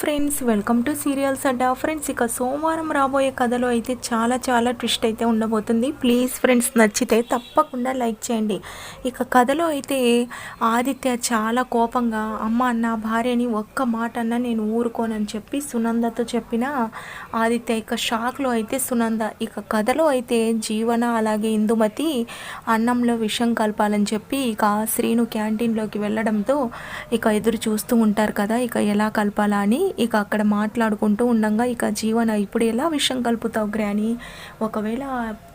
Friends welcome to serials Adda friends ఇక సోమవారం రాబోయే కథలో అయితే చాలా చాలా ట్విస్ట్ అయితే ఉండబోతుంది. ప్లీజ్ ఫ్రెండ్స్ నచ్చితే తప్పకుండా లైక్ చేయండి. ఇక కథలో అయితే ఆదిత్య చాలా కోపంగా అమ్మ నా భార్యని ఒక్క మాట అన్న నేను ఊరుకోనని చెప్పి సునందతో చెప్పిన ఆదిత్య ఇక షాక్లో అయితే సునంద. ఇక కథలో అయితే జీవన అలాగే ఇందుమతి అన్నంలో విషం కలపాలని చెప్పి ఇక శ్రీను క్యాంటీన్లోకి వెళ్ళడంతో ఇక ఎదురు చూస్తూ ఉంటారు కదా ఇక ఎలా కలపాలా అని ఇక అక్కడ మాట్లాడుకుంటూ ఉండగా ఇక జీవన ఇప్పుడు ఎలా విషయం కలుపుతావు గ్రాని? ఒకవేళ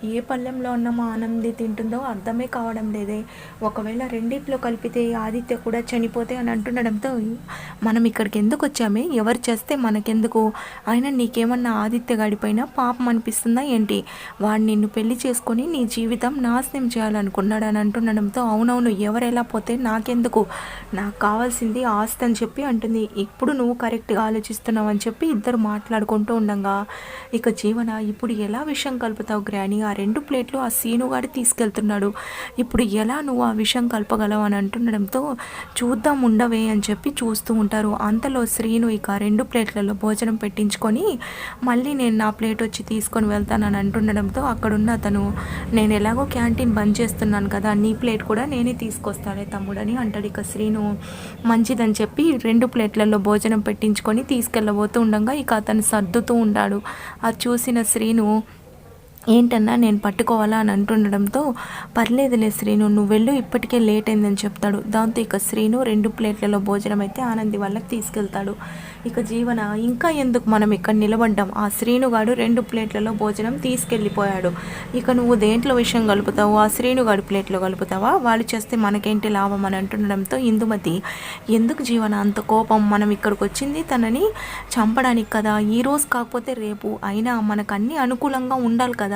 ఏ పళ్ళెంలో మా ఆనంది తింటుందో అర్థమే కావడం లేదే. ఒకవేళ రెండిట్లో కలిపితే ఆదిత్య కూడా చనిపోతే అని అంటుండడంతో మనం ఇక్కడికి ఎందుకు వచ్చామే? ఎవరు చేస్తే మనకెందుకు? అయినా నీకేమన్నా ఆదిత్య గడిపైన పాపం అనిపిస్తుందా ఏంటి? వాడు నిన్ను పెళ్ళి చేసుకొని నీ జీవితం నాశనం చేయాలనుకున్నాడు అని అంటుండడంతో అవునవును ఎవరు ఎలా పోతే నాకెందుకు? నాకు కావాల్సింది ఆస్తి అని చెప్పి అంటుంది. ఇప్పుడు నువ్వు కరెక్ట్గా ఆలోచిస్తున్నావు అని చెప్పి ఇద్దరు మాట్లాడుకుంటూ ఉండగా ఇక జీవన ఇప్పుడు ఎలా విషయం కలుపుతావు గ్రాని? ఆ రెండు ప్లేట్లు ఆ సీనుగాడి తీసుకెళ్తున్నాడు. ఇప్పుడు ఎలా నువ్వు ఆ విషయం కలపగలవు? అని అంటుండడంతో చూద్దాం ఉండవే అని చెప్పి చూస్తూ ఉంటారు. అంతలో శ్రీను ఇక రెండు ప్లేట్లలో భోజనం పెట్టించుకొని మళ్ళీ నేను నా ప్లేట్ వచ్చి తీసుకొని వెళ్తానని అంటుండడంతో అక్కడున్న అతను నేను ఎలాగో క్యాంటీన్ బంద్ చేస్తున్నాను కదా నీ ప్లేట్ కూడా నేనే తీసుకొస్తానే తమ్ముడని అంటాడు ఇక శ్రీను. మంచిదని చెప్పి రెండు ప్లేట్లలో భోజనం పెట్టించుకొని తీసుకెళ్ళబోతూ ఉండగా ఇక అతను సర్దుతూ ఉంటాడు అది చూసిన శ్రీను ఏంటన్నా నేను పట్టుకోవాలా అని అంటుండడంతో పర్లేదులే శ్రీను నువ్వు వెళ్ళు ఇప్పటికే లేట్ అయిందని చెప్తాడు. దాంతో ఇక శ్రీను రెండు ప్లేట్లలో భోజనం అయితే ఆనంది వాళ్ళకి తీసుకెళ్తాడు. ఇక జీవన ఇంకా ఎందుకు మనం ఇక్కడ నిలబడ్డాం? ఆ శ్రీనుగాడు రెండు ప్లేట్లలో భోజనం తీసుకెళ్ళిపోయాడు. ఇక నువ్వు దేంట్లో విషయం కలుపుతావు? ఆ శ్రీనుగాడు ప్లేట్లో కలుపుతావా? వాళ్ళు చేస్తే మనకేంటి లాభం? అని అంటుండడంతో ఇందుమతి ఎందుకు జీవన అంత కోపం? మనం ఇక్కడికి వచ్చింది తనని చంపడానికి కదా. ఈ రోజు కాకపోతే రేపు. అయినా మనకు అన్నీ అనుకూలంగా ఉండాలి కదా.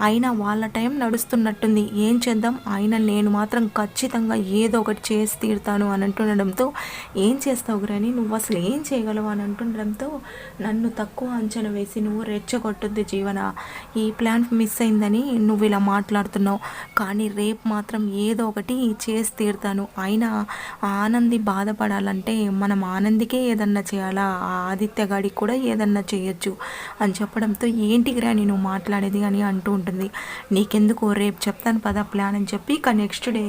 అయినా వాళ్ళ టైం నడుస్తున్నట్టుంది. ఏం చేద్దాం? అయినా నేను మాత్రం ఖచ్చితంగా ఏదో ఒకటి చేసి తీరుతాను అని అంటుండడంతో ఏం చేస్తావు గ్రాని? నువ్వు అసలు ఏం చేయగలవు? అని అంటుండడంతో నన్ను తక్కువ అంచనా వేసి నువ్వు రెచ్చగొట్టొద్దు జీవన? ఈ ప్లాన్ మిస్ అయిందని నువ్వు ఇలా మాట్లాడుతున్నావు. కానీ రేపు మాత్రం ఏదో ఒకటి చేసి తీరుతాను. అయినా ఆనంది బాధపడాలంటే మనం ఆనందికే ఏదన్నా చేయాలా? ఆ ఆదిత్య గాడికి కూడా ఏదన్నా చేయొచ్చు. అని చెప్పడంతో ఏంటి గ్రాని నువ్వు మాట్లాడేది? అని అంటూ ఉంటుంది. నీకెందుకు రేపు చెప్తాను పదా ప్లాన్ అని చెప్పి ఇక నెక్స్ట్ డే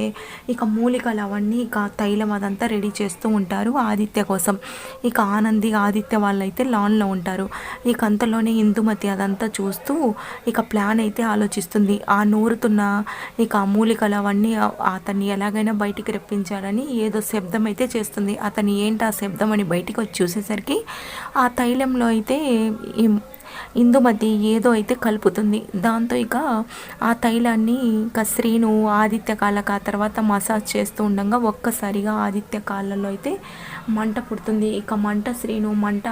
ఇక మూలికలు అవన్నీ ఇక తైలం అదంతా రెడీ చేస్తూ ఉంటారు ఆదిత్య కోసం. ఇక ఆనంది ఆదిత్య వాళ్ళైతే లాన్లో ఉంటారు. ఇక అంతలోనే ఇందుమతి అదంతా చూస్తూ ఇక ప్లాన్ అయితే ఆలోచిస్తుంది. ఆ నూరుతున్న ఇక ఆ మూలికలు అవన్నీ అతన్ని ఎలాగైనా బయటికి రప్పించాలని ఏదో శబ్దం అయితే చేస్తుంది. అతని ఏంటి ఆ శబ్దం అని బయటికి వచ్చి చూసేసరికి ఆ తైలంలో అయితే ఇందుమతి ఏదో అయితే కలుపుతుంది. దాంతో ఇక ఆ తైలాన్ని ఇక శ్రీను ఆదిత్య కాళ్ళకు ఆ తర్వాత మసాజ్ చేస్తూ ఉండగా ఒక్కసారిగా ఆదిత్య కాళ్ళలో అయితే మంట పుడుతుంది. ఇక మంట శ్రీను మంట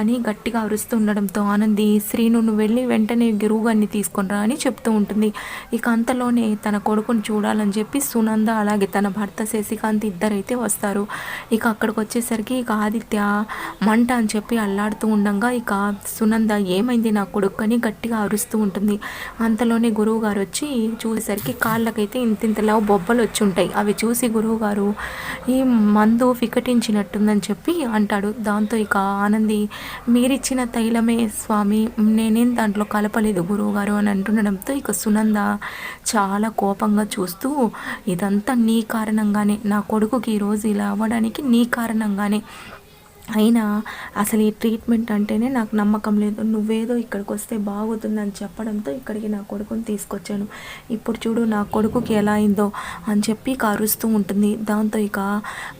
అని గట్టిగా అరుస్తూ ఉండడంతో ఆనంది శ్రీను వెళ్ళి వెంటనే గురువుగారిని తీసుకొని రా అని చెప్తూ ఉంటుంది. ఇక అంతలోనే తన కొడుకుని చూడాలని చెప్పి సునంద అలాగే తన భర్త శశికాంత్ ఇద్దరైతే వస్తారు. ఇక అక్కడికి వచ్చేసరికి ఇక ఆదిత్య మంట అని చెప్పి అల్లాడుతూ ఉండగా ఇక సునంద ఏమైంది? నా కొడుకు అని గట్టిగా అరుస్తూ ఉంటుంది. అంతలోనే గురువు గారు వచ్చి చూసేసరికి కాళ్ళకైతే ఇంతింతలా బొబ్బలు వచ్చి ఉంటాయి. అవి చూసి గురువు గారు ఈ మందు వికటించినట్టుందని చెప్పి అంటాడు. దాంతో ఇక ఆనంది మీరిచ్చిన తైలమే స్వామి నేనేం దాంట్లో కలపలేదు గురువుగారు అని అంటుండడంతో ఇక సునంద చాలా కోపంగా చూస్తూ ఇదంతా నీ కారణంగానే. నా కొడుకుకి ఈరోజు ఇలా అవ్వడానికి నీ కారణంగానే. అయినా అసలు ఈ ట్రీట్మెంట్ అంటేనే నాకు నమ్మకం లేదు. నువ్వేదో ఇక్కడికి వస్తే బాగుతుందని చెప్పడంతో ఇక్కడికి నా కొడుకుని తీసుకొచ్చాను. ఇప్పుడు చూడు నా కొడుకుకి ఎలా అయిందో అని చెప్పి ఇక అరుస్తూ ఉంటుంది. దాంతో ఇక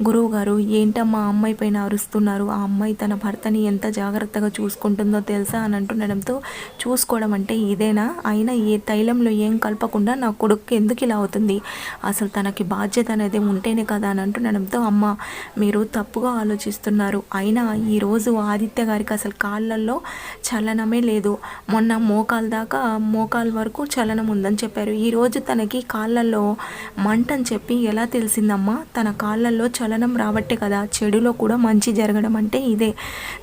గురువు గారు ఏంటమ్మా అమ్మాయి పైన అరుస్తున్నారు? ఆ అమ్మాయి తన భర్తని ఎంత జాగ్రత్తగా చూసుకుంటుందో తెలుసా? అని అంటుండడంతో చూసుకోవడం అంటే ఇదేనా? అయినా ఏ తైలంలో ఏం కలపకుండా నా కొడుకు ఎందుకు ఇలా అవుతుంది? అసలు తనకి బాధ్యత అనేది ఉంటేనే కదా? అని అంటుండడంతో అమ్మ మీరు తప్పుగా ఆలోచిస్తున్నారు. అయినా ఈరోజు ఆదిత్య గారికి అసలు కాళ్ళల్లో చలనమే లేదు. మొన్న మోకాల దాకా మోకాల వరకు చలనం ఉందని చెప్పారు. ఈరోజు తనకి కాళ్ళల్లో మంట అని చెప్పి ఎలా తెలిసిందమ్మా? తన కాళ్ళల్లో చలనం రాబట్టే కదా చెడులో కూడా మంచి జరగడం అంటే ఇదే.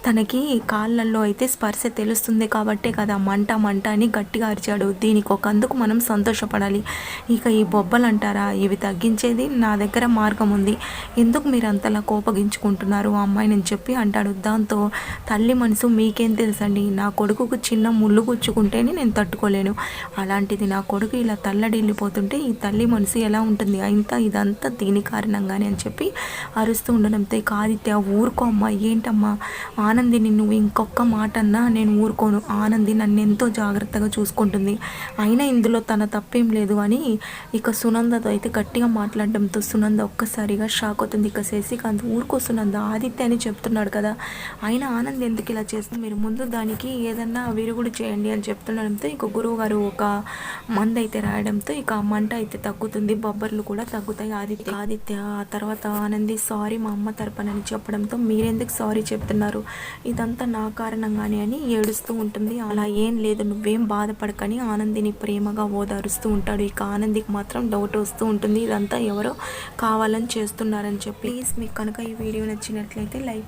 తనకి కాళ్ళల్లో అయితే స్పర్శ తెలుస్తుంది కాబట్టే కదా మంట మంట అని గట్టిగా అరిచాడు. దీనికి ఒకందుకు మనం సంతోషపడాలి. ఇక ఈ బొబ్బలు అంటారా? ఇవి తగ్గించేది నా దగ్గర మార్గం ఉంది. ఎందుకు మీరు అంతలా కోపగించుకుంటున్నారు? ఆ అమ్మాయి నేను చెప్పు చెప్పి అంటాడు దాంతో తల్లి మనసు మీకేం తెలుసండి? నా కొడుకుకు చిన్న ముళ్ళు గుచ్చుకుంటేనే నేను తట్టుకోలేను. అలాంటిది నా కొడుకు ఇలా తల్లడిల్లిపోతుంటే ఈ తల్లి మనసు ఎలా ఉంటుంది? ఇంత ఇదంతా దీని కారణంగానే అని చెప్పి అరుస్తూ ఉండడంతో ఇక ఆదిత్య ఊరుకో అమ్మా. ఏంటమ్మా? ఆనందిని నువ్వు ఇంకొక మాట అన్నా నేను ఊరుకోను. ఆనంది నన్ను ఎంతో జాగ్రత్తగా చూసుకుంటుంది. అయినా ఇందులో తన తప్పేం లేదు అని ఇక సునందతో అయితే గట్టిగా మాట్లాడడంతో సునంద ఒక్కసారిగా షాక్ అవుతుంది. ఇక శశికాంత్ ఊరుకో సునంద. ఆదిత్య అని చెప్తున్నాడు కదా. అయినా ఆనంద్ ఎందుకు ఇలా చేస్తుంది? మీరు ముందు దానికి ఏదన్నా విరుగుడు చేయండి అని చెప్తుండడంతో ఇక గురువు గారు ఒక మంద అయితే రాయడంతో ఇక ఆ మంట అయితే తగ్గుతుంది. బొబ్బర్లు కూడా తగ్గుతాయి. ఆదిత్య ఆదిత్య ఆ తర్వాత ఆనంది సారీ మా అమ్మ తరపునని చెప్పడంతో మీరెందుకు సారీ చెప్తున్నారు? ఇదంతా నా కారణంగానే అని ఏడుస్తూ ఉంటుంది. అలా ఏం లేదు. నువ్వేం బాధపడకని ఆనందిని ప్రేమగా ఓదారుస్తూ ఉంటాడు. ఇక ఆనందికి మాత్రం డౌట్ వస్తూ ఉంటుంది. ఇదంతా ఎవరో కావాలని చేస్తున్నారని చెప్పి. ప్లీజ్ మీకు కనుక ఈ వీడియో నచ్చినట్లయితే లైక్